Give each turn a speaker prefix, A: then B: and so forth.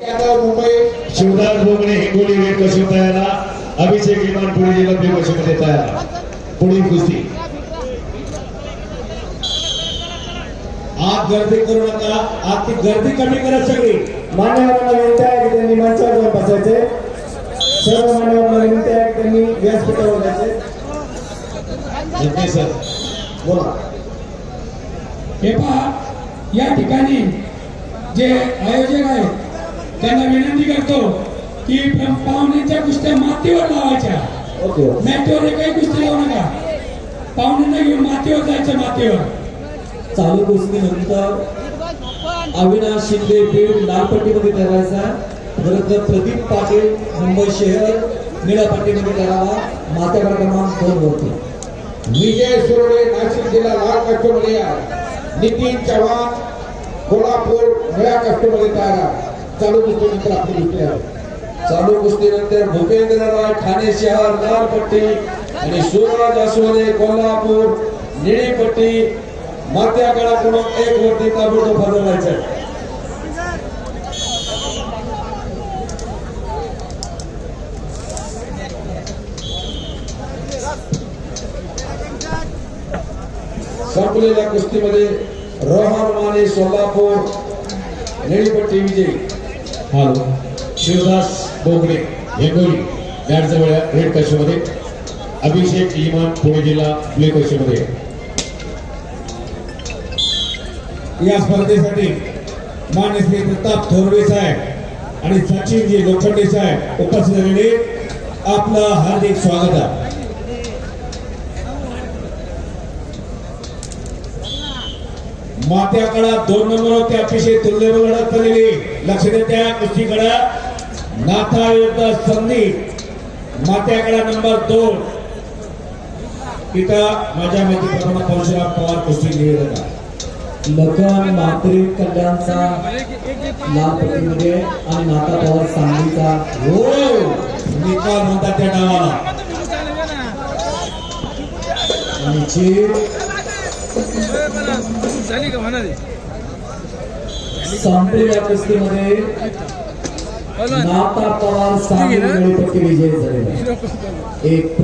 A: मुंबई
B: शिवदास भोगणे हिंगोली वेग वेट कशोतायाला अभिषेक इमान पुणे जिल्हा प्ले कशोमध्ये तयार? पुढील कुस्ती.
A: आत गर्दी करू नका. आत ती गर्दी कमी करा सगळी.
C: मान्यवरांना विनंती आहे की त्यांनी मंचावर बसायचे. सर्व मान्यवरांना विनंती आहे की त्यांनी व्यासपीठावर जायचे
B: सर
A: बोला.
D: हे पहा या ठिकाणी जे आयोजन आहे त्यांना विनंती करतो की पाहुण्यांच्या कुस्त्या मातीवर लावायच्या.
C: ओके.
D: मॅटवर काही कुस्ती लावू नका. पाहुण्यांना घेऊन मातीवर जायचं मातीवर.
C: चालू कुस्तीनंतर अविनाश शिंदे बीड लालपट्टीमध्ये करायचा परत प्रदीप पाटील मुंबई शहर निळापट्टीमध्ये करावा मात्याकडे क्रमांक दोन वरती
A: विजय सुरडे नाशिक जिल्हा लाल कष्टमध्ये या. नितीन चव्हाण कोल्हापूर निळ्या कष्टमध्ये तयार आहे. चालू कुस्तीनंतर आपली कुस्ती आहे.
E: चालू कुस्तीनंतर भूपेंद्र राय ठाणे शहर लाल पट्टी आणि सूरज अस्वले कोल्हापूर निळी पट्टी मध्य क्रमांक एक वरती ताबडतोब हजर व्हायचं संपलेल्या कुस्तीमध्ये रोहन माने सोलापूर निळीपट्टी विजयी.
B: हॉल शिवदास बोगले हिंगोली मॅटजवळ रेड कशोमध्ये अभिषेक इमान पुणे जिल्हा ब्ले कशोमध्ये
A: या स्पर्धेसाठी मान्य श्री प्रताप थोरवे साहेब आणि सचिनजी लोखंडे साहेब उपस्थित झालेले. आपलं हार्दिक स्वागत आहे. मात्या काळात दोन नंबर होते अतिशय तुल्यबळ लढत झालेली लक्ष द्या त्या कुस्तीकडे नाथा युद्ध संधी मात्या काळा नंबर दोन. इथं माझ्या माहिती प्रमाणे परशुराम पवार कुस्ती निवेदक आहे
C: लखन मात्री कल्याणचा लालपट्टीमध्ये आणि नाता पवार सांगलीचा
A: हो निकाल म्हणतात त्या डावाला
C: आणि
F: म्हणा
C: कुस्तीमध्ये नाता पवार झालेला एक